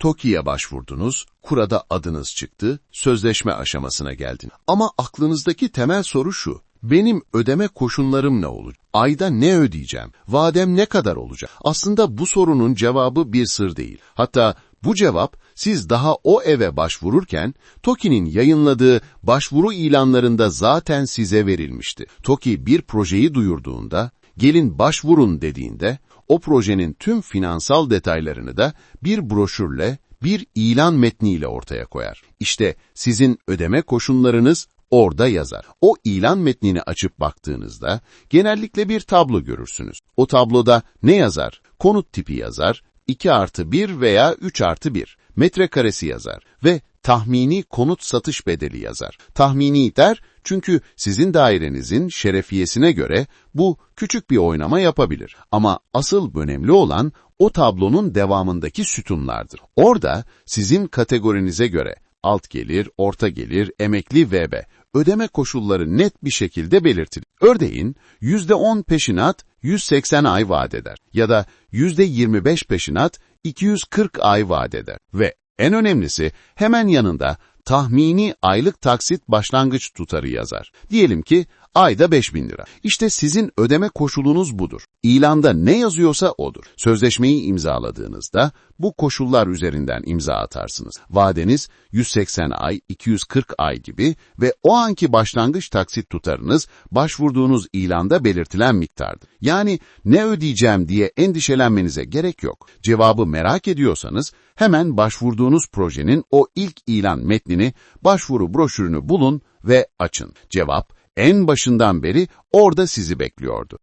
TOKİ'ye başvurdunuz, kurada adınız çıktı, sözleşme aşamasına geldin. Ama aklınızdaki temel soru şu, benim ödeme koşullarım ne olacak? Ayda ne ödeyeceğim? Vadem ne kadar olacak? Aslında bu sorunun cevabı bir sır değil. Hatta bu cevap siz daha o eve başvururken TOKİ'nin yayınladığı başvuru ilanlarında zaten size verilmişti. TOKİ bir projeyi duyurduğunda, gelin başvurun dediğinde, o projenin tüm finansal detaylarını da bir broşürle, bir ilan metniyle ortaya koyar. İşte sizin ödeme koşullarınız orada yazar. O ilan metnini açıp baktığınızda genellikle bir tablo görürsünüz. O tabloda ne yazar? Konut tipi yazar, 2 artı 1 veya 3 artı 1, metrekaresi yazar ve tahmini konut satış bedeli yazar. Tahmini der çünkü sizin dairenizin şerefiyesine göre bu küçük bir oynama yapabilir. Ama asıl önemli olan o tablonun devamındaki sütunlardır. Orada sizin kategorinize göre alt gelir, orta gelir, emekli VB ödeme koşulları net bir şekilde belirtilir. Örneğin %10 peşinat 180 ay vaat eder ya da %25 peşinat 240 ay vaat eder ve en önemlisi hemen yanında tahmini aylık taksit başlangıç tutarı yazar. Diyelim ki ayda 5000 lira. İşte sizin ödeme koşulunuz budur. İlanda ne yazıyorsa odur. Sözleşmeyi imzaladığınızda bu koşullar üzerinden imza atarsınız. Vadeniz 180 ay, 240 ay gibi ve o anki başlangıç taksit tutarınız başvurduğunuz ilanda belirtilen miktardır. Yani ne ödeyeceğim diye endişelenmenize gerek yok. Cevabı merak ediyorsanız hemen başvurduğunuz projenin o ilk ilan metnini, başvuru broşürünü bulun ve açın. Cevap en başından beri orada sizi bekliyordu.